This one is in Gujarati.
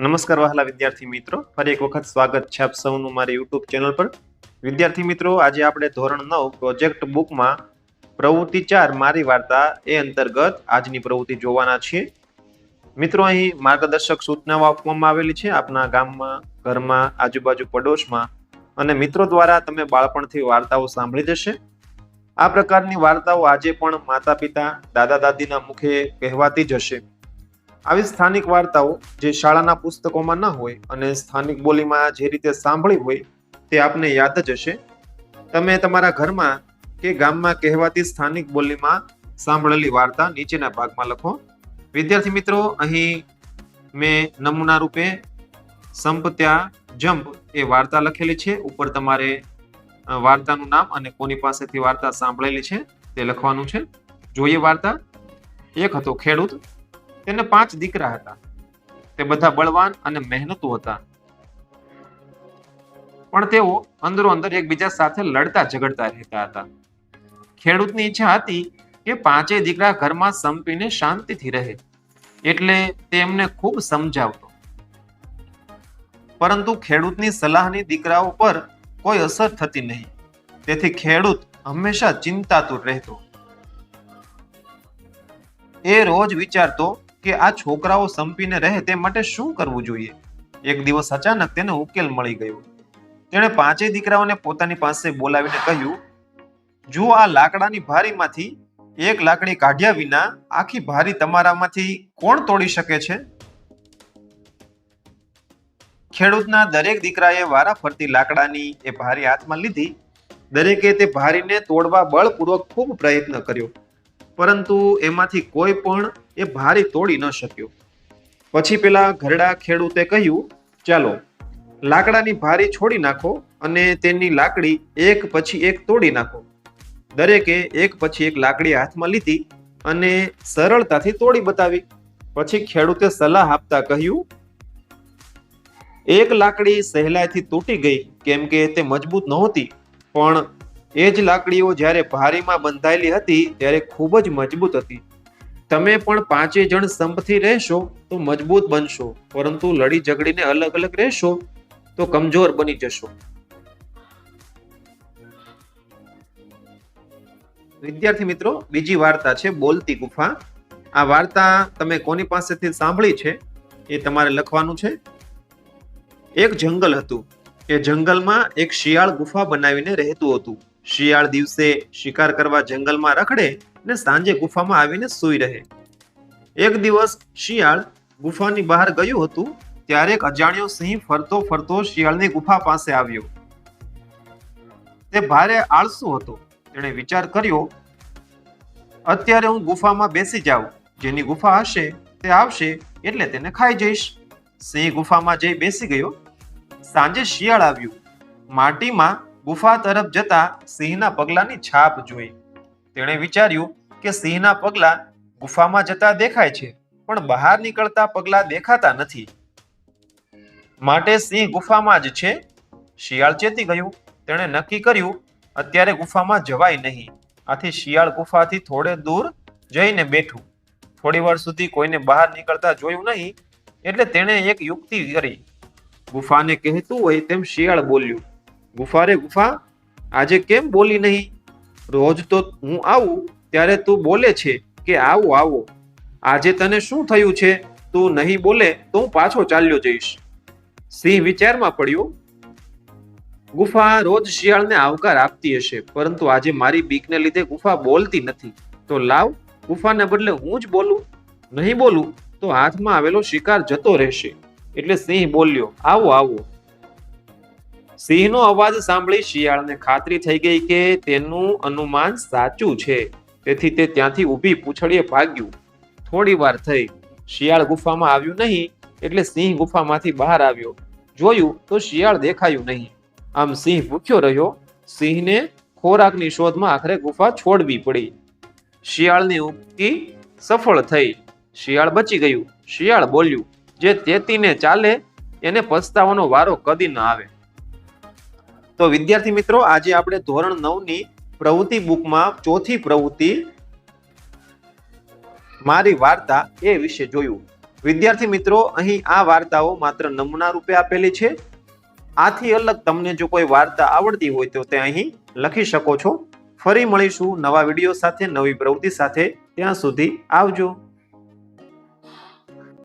નમસ્કાર વહાલા વિદ્યાર્થી મિત્રો. ફરી એક વખત સ્વાગત છે આપ સૌનું મારી યુટ્યુબ ચેનલ પર. વિદ્યાર્થી મિત્રો, આજે આપણે ધોરણ નવ પ્રોજેક્ટ બુકમાં પ્રવૃત્તિ ચાર મારી વાર્તા એ અંતર્ગત આજની પ્રવૃત્તિ જોવાના છીએ. મિત્રો, અહીં માર્ગદર્શક સૂચનાઓ આપવામાં આવેલી છે આપના ગામમાં, ઘરમાં, આજુબાજુ પડોશમાં અને મિત્રો દ્વારા તમે બાળપણથી વાર્તાઓ સાંભળી જશે. આ પ્રકારની વાર્તાઓ આજે પણ માતા પિતા દાદા દાદીના મુખે કહેવાતી જ હશે. આવી સ્થાનિક વાર્તાઓ જે શાળાના પુસ્તકોમાં ન હોય અને સ્થાનિક બોલીમાં જે રીતે સાંભળી હોય તે આપને યાદ જ હશે. તમે તમારા ઘરમાં કે ગામમાં કહેવાતી સ્થાનિક બોલીમાં સાંભળેલી વાર્તા નીચેના ભાગમાં લખો. વિદ્યાર્થી મિત્રો, અહીં મેં નમૂના રૂપે સંપ ત્યાં જંપ એ વાર્તા લખેલી છે. ઉપર તમારે વાર્તાનું નામ અને કોની પાસેથી વાર્તા સાંભળેલી છે તે લખવાનું છે. જોઈએ વાર્તા. એક હતો ખેડૂત. તેને પાંચ દીકરા હતા. તે બધા બળવાન અને મહેનતુ હતા. પણ તેઓ અંદરો અંદર એકબીજા સાથે લડતા ઝઘડતા રહેતા હતા. ખેડૂતની ઈચ્છા હતી કે પાંચેય દીકરા ઘરમાં સંપીને શાંતિથી રહે, એટલે તે ખૂબ સમજાવતો. પરંતુ ખેડૂતની સલાહની દીકરાઓ પર કોઈ અસર થતી નહીં. તેથી ખેડૂત હંમેશા ચિંતાતુર રહેતો. એ રોજ વિચારતો કે આ છોકરાઓ સંપીને રહે તે માટે શું કરવું જોઈએ? એક દિવસ અચાનક તેને ઉકેલ મળી ગયો. તેણે પાંચેય દીકરાઓને પોતાની પાસે બોલાવીને કહ્યું જો આ લાકડાની ભારીમાંથી એક લાકડી કાઢ્યા વિના આખી ભારી તમારામાંથી કોણ તોડી શકે છે? ખેડૂતના દરેક દીકરાએ વારા ફરતી લાકડાની એ ભારી હાથમાં લીધી. દરેકે તે ભારીને તોડવા બળપૂર્વક ખૂબ પ્રયત્ન કર્યો. પરંતુ એમાંથી કોઈ પણ એ ભારી તોડી ન શક્યો. પછી પેલા ઘરડા ખેડૂતે કહ્યું, ચાલો, લાકડાની ભારી છોડી નાખો અને તેની લાકડી એક પછી એક તોડી નાખો. દરેકે એક પછી એક લાકડી હાથમાં લીધી અને સરળતાથી તોડી બતાવી. પછી ખેડૂતે સલાહ આપતા કહ્યું, એક લાકડી સહેલાઈથી તૂટી ગઈ, કેમ કે તે મજબૂત નહોતી, પણ એ જ લાકડીઓ જ્યારે ભારીમાં બંધાયેલી હતી, ત્યારે ખૂબ જ મજબૂત હતી. તમે પણ પાંચે જણ સંપથી રહેશો તો મજબૂત બનશો, પરંતુ લડી ઝઘડીને અલગ અલગ રહેશો તો કમજોર બની જશો. વિદ્યાર્થી મિત્રો, બીજી વાર્તા છે, બોલતી ગુફા. આ વાર્તા તમે કોની પાસેથી સાંભળી છે? એ તમારે લખવાનું છે. એક જંગલ હતું. એ જંગલમાં એક શિયાળ ગુફા બનાવીને રહેતું હતું. શિયાળ દિવસે શિકાર કરવા જંગલમાં રખડે ને સાંજે ગુફામાં આવીને સૂઈ રહે. એક દિવસ શિયાળ ગુફાની બહાર ગયું હતું, ત્યારે એક અજાણ્યો સિંહ ફરતો ફરતો શિયાળની ગુફા પાસે આવ્યો. તે ભારે આળસુ હતો. તેણે વિચાર કર્યો, અત્યારે હું ગુફામાં બેસી જાઉં. જેની ગુફા હશે, તે આવશે, એટલે તેને ખાઈ જઈશ. સિંહ ગુફામાં જઈ બેસી ગયો. સાંજે શિયાળ આવ્યું. માટીમાં ગુફા તરફ જતા સિંહના પગલાની છાપ જોઈ. તેણે વિચાર્યું કે સિંહના પગલા ગુફામાં જતા દેખાય છે, પણ બહાર નીકળતા પગલા દેખાતા નથી. માટે સિંહ ગુફામાં જ છે? શિયાળ ચેતી ગયું. તેણે નક્કી કર્યું, અત્યારે ગુફામાં જવાય નહીં. આથી શિયાળ ગુફાથી થોડે દૂર જઈને બેઠું. થોડી વાર સુધી કોઈને બહાર નીકળતા જોયું નહીં, એટલે તેણે એક યુક્તિ કરી. ગુફાને કહેતું હોય તેમ શિયાળ બોલ્યું ગુફા રે ગુફા? આજે કેમ બોલી નહીં? રોજ તો હું આવું, ત્યારે તું બોલે છે કે આવો આવો. આજે તને શું થયું છે? તું નહીં બોલે તો હું પાછો ચાલ્યો જઈશ. સિંહ વિચારમાં પડ્યો. ગુફા રોજ શિયાળને આવકાર આપતી હશે, પરંતુ આજે મારી બીકને લીધે ગુફા બોલતી નથી. તો લાવ, ગુફાને બદલે હું જ બોલું. નહીં બોલું તો હાથમાં આવેલો શિકાર જતો રહેશે. એટલે સિંહ બોલ્યો, આવો આવો. સિંહનો અવાજ સાંભળી શિયાળને ખાતરી થઈ ગઈ કે તેનું અનુમાન સાચું છે. તેથી તે ત્યાંથી ઊભી પૂંછડીએ ભાગ્યું. થોડી વાર થઈ. શિયાળ ગુફામાં આવ્યું નહીં, એટલે સિંહ ગુફામાંથી બહાર આવ્યો. જોયું તો શિયાળ દેખાયું નહીં. આમ સિંહ ભૂખ્યો રહ્યો. સિંહને ખોરાકની શોધમાં આખરે ગુફા છોડવી પડી. શિયાળની ઉક્તિ સફળ થઈ. શિયાળ બચી ગયું. શિયાળ બોલ્યું, જે તેતીને ચાલે, એને પસ્તાવાનો વારો કદી ન આવે. તો વિદ્યાર્થી મિત્રો, આજે આપણે ધોરણ નવની પ્રવૃત્તિ બુકમાં ચોથી પ્રવૃત્તિ મારી વાર્તા એ વિશે જોયું. વિદ્યાર્થી મિત્રો, અહીં આ વાર્તાઓ માત્ર નમૂના રૂપે આપેલી છે. આથી અલગ તમને જો કોઈ વાર્તા આવડતી હોય તો તે અહીં લખી શકો છો. ફરી મળીશું નવા વીડિયો સાથે, નવી પ્રવૃત્તિ સાથે. ત્યાં સુધી આવજો.